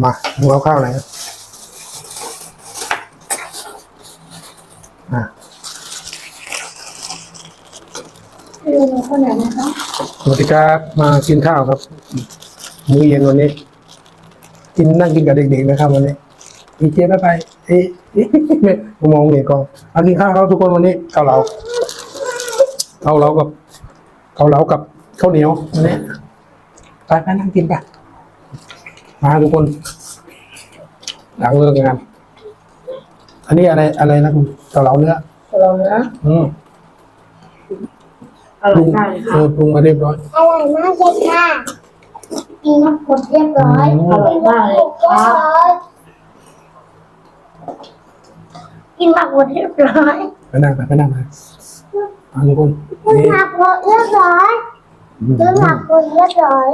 มาดูเอาข้าวไหนอะเรียนคนไหนนะคะสวัสดีครับมากินข้าวครับ มื้อเย็นวันนี้ กินนั่งกินกับเด็กๆนะครับวันนี้อีเจ๊ไปไปเอ้ยไม่มองเด็กกองเอากินข้าวครับทุกคนวันนี้ข้าวเหลาข้าวเหลากับข้าวเหลากับข้าวเหนียววันนี้ไปไปนั่งกินไป มาทุกคนหลังเลิกงานอันนี้อะไรอะไรนะคุณข้าวเหลาเนื้อเราเนื้ออืมอร่อยมากเลยเอค่ะอปรุงมาเรียบร้อยอร่อยมากเลยค่ะกินน้ำกดเรียบร้อยอืมอร่อยมากเลยเรียบครัร้บอยกินผักหมดเรียบร้อยไปนั่งไปไปนั่งไปมาทุกคนกินนี่ผักหมดเรียบร้อยอืมกินผักหมดเรียบร้อย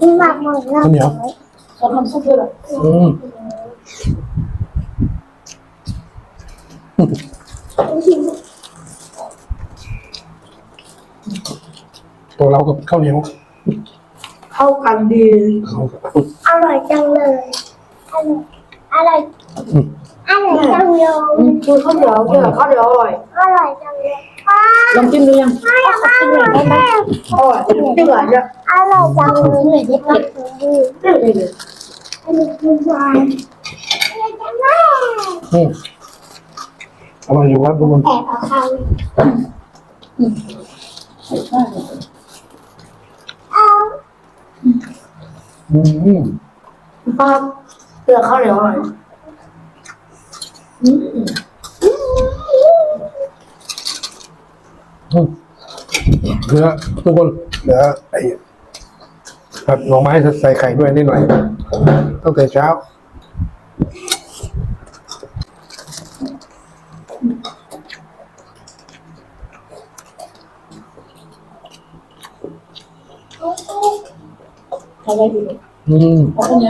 กินผักหมดเรียบข้าวเหนียร้วอยเขาทำซุปด้วยเหรออืมตัวเรากับข้าวเหนียวเข้ากันดี เข้ากับอร่อยจังเลย อร่อยอร่อย อืม อร่อยจังเลยอืมคือข้าวเหนียวเกี่ยวกับข้าวเหนียวอร่อยอร่อยจังเลยป้าลอง เลย อร่อยจิ้มหวานเนี่ย อร่อยจังเลยเด็กๆดี จิ้มเลยเลย อันนี้คือหวานอร่อยจังเลย อืมอร่อยอยู่ครับทุกคน แอบเอาข้าวเอา อืม ป้าเกี่ยวกับข้าวเหนียวอร่อยอืม อืมเหลือทุกคนเหลือไอ้ผัดหน่อไม้ใส่ไข่ด้วยนิดหน่อยตั้งแต่เช้า อะไรดี อืม เอาข้าวเหนี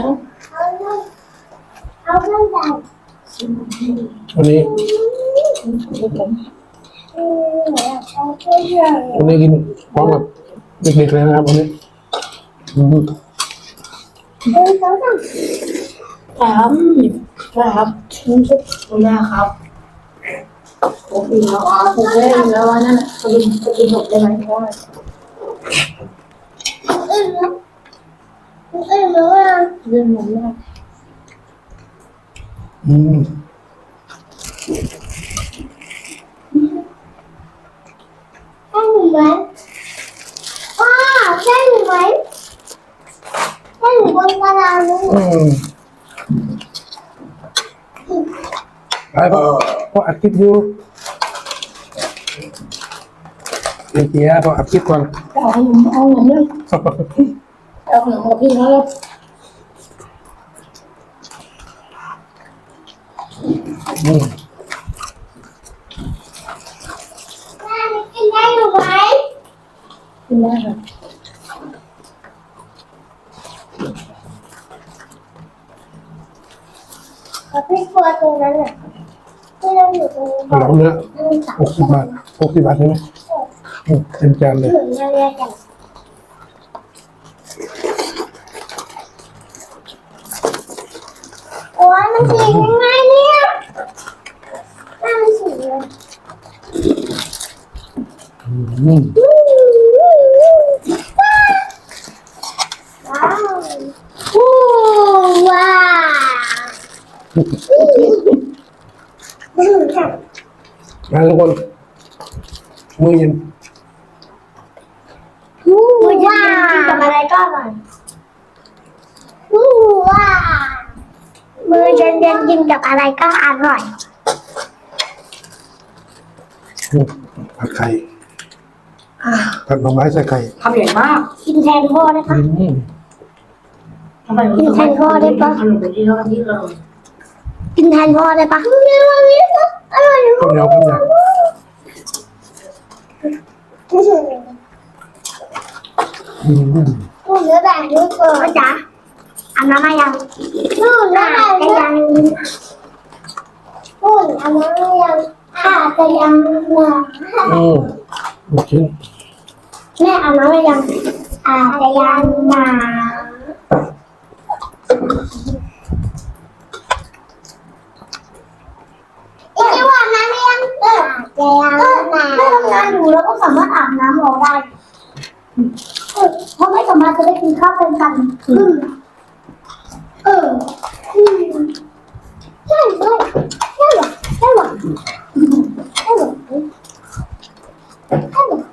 วันนี้ดูผมอืมเอาเรื่องใหญ่วันนี้กินพร้อมกับเด็กๆเลยนะครับวันนี้อืมหนึ่งสองสามใช่ครับใช่ครับชิ้นซุปคุณแม่ครับผมอิ่มแล้วครับผมได้อิ่มแล้วว่านั่นแหละจะกินจะกินหมดได้ไหมเพราะว่าอึ้งนะอึ้งรู้อะเรื่องมันมากอืม ใช่หนูไหมว้าใช่หนูไหมใช่หนูบนกระดานนี้ อืม ไปพ่อพ่ออัดคลิปอยู่เดี๋ยวเจียพ่ออัดคลิปก่อนเอาขนมเอาขนมเลยเอาขนมมาพี่เขาแล้วอืมแม่ไม่กินได้หนูไหมคุณแม่ค่ะ ขอพี่ครัวตรงนั้นอะที่เราอยู่ตรงนี้เอาเหลาเนื้อหนึ่งสามหกสิบบาทหกสิบบาทใช่ไหมอืมเต็มจานเลยหนึ่งเรียกกันโอ้ยมันสียังไงเนี่ยน่ามันสีเลย อืม ว้าววู้ว้าวอืมค่ะมาทุกคนมื้อเย็นวู้ว้าวกับอะไรก็อร่อยวู้ว้าวมือเย็นๆกินกับอะไรก็อร่อยอืมผัดไข่ผัดหน่อไม้ใส่ไข่ทำใหญ่มากกินแทนพ่อได้ปะอืมทำไมถึงทำขนมแบบนี้แล้วที่เรา กินแทนพ่อได้ปะเนื้อมันนี่อร่อยข้าวเหนียวข้าวเหนียวอืมนู่นเนื้อแดงนี่ก่อนจ้ะอาบน้ำมายังนู่นเนื้อแดงจะยังนู่นอาบน้ำมายังอาจจะยังนะอืมลูกชิ้นแม่อาบน้ำมายังอาจจะยัง ถ้าถ้าทำงานอยู่เราก็สามารถอาบน้ำรอได้เพราะไม่สามารถจะได้กินข้าวเป็นกันอืมเออใช่ใช่ใช่หรอใช่หรอยัง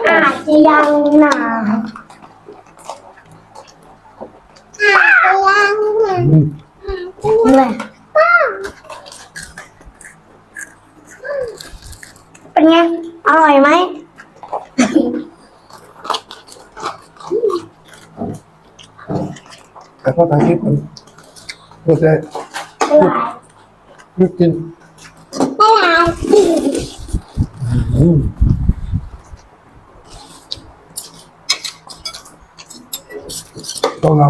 หนาอาจจะยังหนา แต่พ่อทางคลิปมันก็จะอร่อยรีบกินอร่อยอืมตอนเรา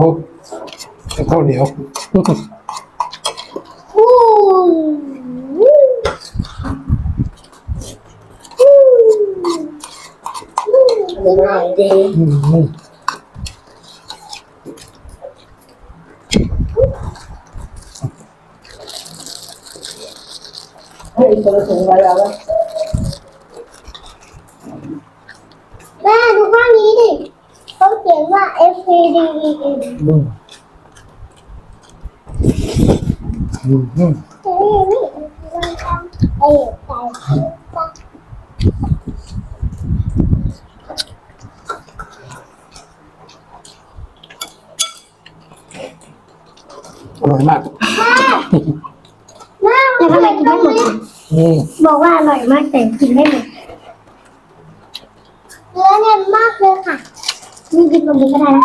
ข้าวเหนียวอู้อร่อยดี อืมอืมเฮ้ยคนละถุงไว้ แล้วนะแม่ดูข้างนี้ดิเขาเขียนว่า F C D E N อืมอืมอืมเฮ้ยนี่มันทำเอ้ยใส่อร่อยมากแม่แล้วทำไมกินไม่หมดอะอืมบอกว่าอร่อยมากแต่กินไม่หมดเนื้อแน่นมากเลยค่ะนี่กินตรงนี้ก็ได้นะ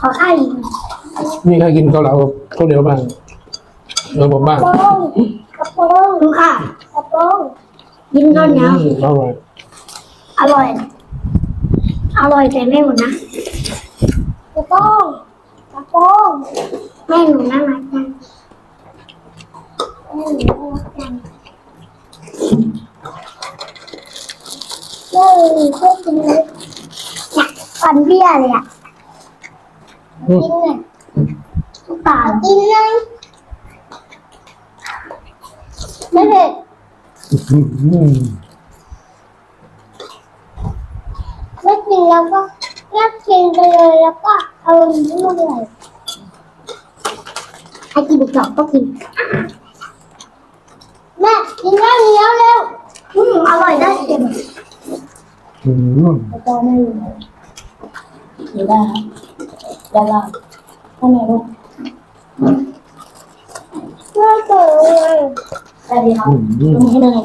ขอข้าวอีกมีใครกินเกาเหลาข้าวเหนียวบ้างเออผมบ้างกระโปรงกระโปรงดูค่ะกระโปรงกินข้าวเหนียวอืมอร่อยอร่อย อร่อยแต่ไม่หมดนะกระโปรงกระโปรงแม่หนูน่ารักจังแม่ห นูน่ารักจังเฮ้ยเพื่อนกินเลยเนี่ยฟันเบี้ยเลยอะกินเลยทุกตากินเลยไม่เผ็ดไม่กินแล้วก็แยกกินไปเลยแล้วก็เอาลิ้นลงเลยใครกินอีกดอกก็กิน แม่กินข้าวเหนียวเร็วอืมอร่อยได้เค็มอืมแล้วก็ไม่อยู่อยู่ได้ครับด้านล่างข้างในลูกเพื่อเกิดเลยได้ดีครับอืมอืมลงให้เลย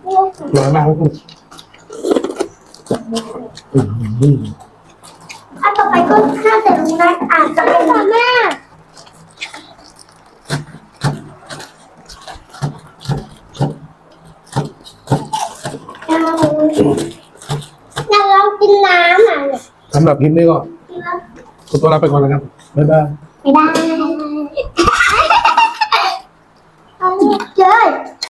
เพื่อเกิดอร่อยมากครับคุณอืมอืมอันต่อไปก็น่าจะรู้นะอาจจะเป็นแม่อยากลองกินน้ำอะเนี่ย สำหรับคลิปนี้ก็กินแล้วขอตัวลาไปก่อนนะครับบ๊ายบาย ไม่ได้